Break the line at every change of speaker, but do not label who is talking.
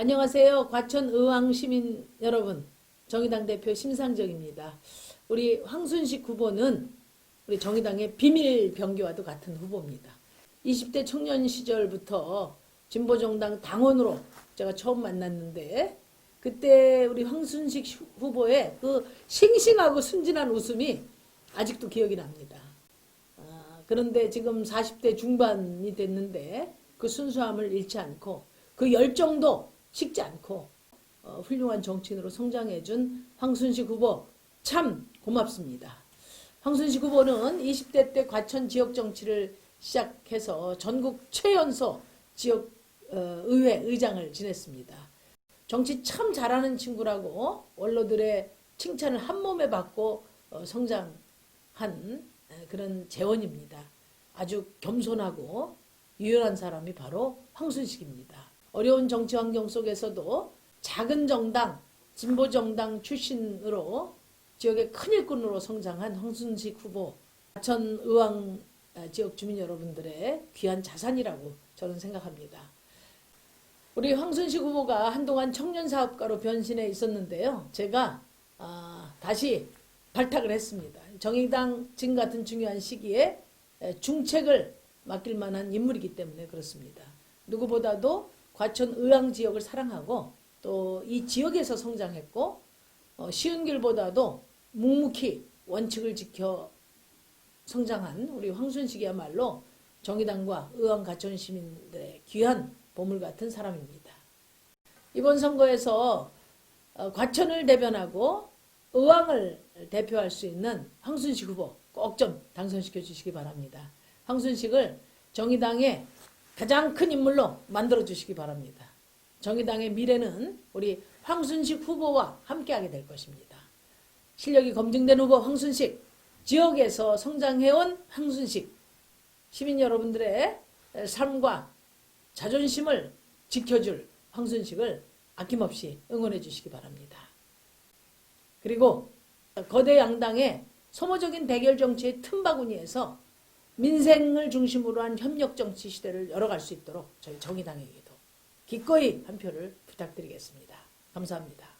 안녕하세요. 과천 의왕 시민 여러분. 정의당 대표 심상정입니다. 우리 황순식 후보는 우리 정의당의 비밀 병기와도 같은 후보입니다. 20대 청년 시절부터 진보정당 당원으로 제가 처음 만났는데 그때 우리 황순식 후보의 그 싱싱하고 순진한 웃음이 아직도 기억이 납니다. 아, 그런데 지금 40대 중반이 됐는데 그 순수함을 잃지 않고 그 열정도 식지 않고 어, 훌륭한 정치인으로 성장해준 황순식 후보 참 고맙습니다. 황순식 후보는 20대 때 과천 지역 정치를 시작해서 전국 최연소 지역 어, 의회 의장을 지냈습니다. 정치 참 잘하는 친구라고 원로들의 칭찬을 한 몸에 받고 어, 성장한 에, 그런 재원입니다. 아주 겸손하고 유연한 사람이 바로 황순식입니다. 어려운 정치 환경 속에서도 작은 정당, 진보 정당 출신으로 지역의 큰 일꾼으로 성장한 황순식 후보, 과천 의왕 지역 주민 여러분들의 귀한 자산이라고 저는 생각합니다. 우리 황순식 후보가 한동안 청년 사업가로 변신해 있었는데요. 제가 아, 다시 발탁을 했습니다. 정의당 지금 같은 중요한 시기에 중책을 맡길 만한 인물이기 때문에 그렇습니다. 누구보다도 과천 의왕 지역을 사랑하고 또 이 지역에서 성장했고 어, 쉬운 길보다도 묵묵히 원칙을 지켜 성장한 우리 황순식이야말로 정의당과 의왕 가천 시민들의 귀한 보물 같은 사람입니다. 이번 선거에서 어, 과천을 대변하고 의왕을 대표할 수 있는 황순식 후보 꼭 좀 당선시켜 주시기 바랍니다. 황순식을 정의당의 가장 큰 인물로 만들어 주시기 바랍니다. 정의당의 미래는 우리 황순식 후보와 함께하게 될 것입니다. 실력이 검증된 후보 황순식, 지역에서 성장해온 황순식, 시민 여러분들의 삶과 자존심을 지켜줄 황순식을 아낌없이 응원해 주시기 바랍니다. 그리고 거대 양당의 소모적인 대결 정치의 틈바구니에서 민생을 중심으로 한 협력 정치 시대를 열어갈 수 있도록 저희 정의당에게도 기꺼이 한 표를 부탁드리겠습니다. 감사합니다.